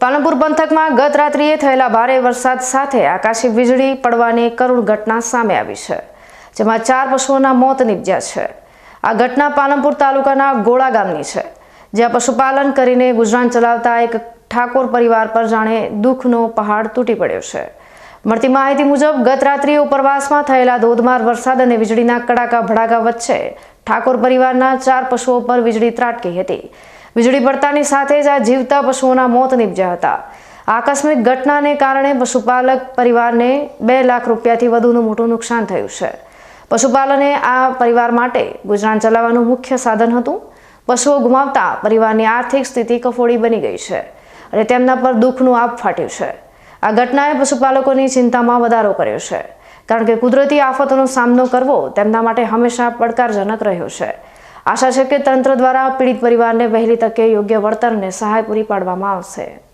પાલનપુર પંથકમાં ગત રાત્રિએ થયેલા ભારે વરસાદ સાથે આકાશી વીજળી પડવાની કરુણ ઘટના સામે આવી છે, જેમાં ચાર પશુઓના મોત નીપજ્યા છે. આ ઘટના પાલનપુર તાલુકાના ગોળા ગામની છે, જ્યાં પશુપાલન કરીને ગુજરાન ચલાવતા એક ઠાકોર પરિવાર પર જાણે દુઃખનો પહાડ તૂટી પડ્યો છે. મળતી માહિતી મુજબ, ગત રાત્રિએ ઉપરવાસમાં થયેલા ધોધમાર વરસાદ અને વીજળીના કડાકા ભડાકા વચ્ચે ઠાકોર પરિવારના ચાર પશુઓ પર વીજળી ત્રાટકી હતી. વીજળી પડતાની સાથે જ આ જીવતા પશુઓના મોત નીપજ્યા હતા. આકસ્મિક ઘટનાને કારણે પશુપાલક પરિવારને બે લાખ રૂપિયાથી વધુનું મોટું નુકસાન થયું છે. પશુપાલને આ પરિવાર માટે ગુજરાન ચલાવવાનું મુખ્ય સાધન હતું. પશુઓ ગુમાવતા પરિવારની આર્થિક સ્થિતિ કફોડી બની ગઈ છે અને તેમના પર દુઃખનું આપ ફાટ્યું છે. આ ઘટનાએ પશુપાલકોની ચિંતામાં વધારો કર્યો છે. કારણ કે કુદરતી આફતોનો સામનો કરવો તેમના માટે હંમેશા પડકારજનક રહ્યો છે. આશા છે કે તંત્ર દ્વારા પીડિત પરિવારને વહેલી તકે યોગ્ય વળતરને સહાય પૂરી પાડવામાં આવશે.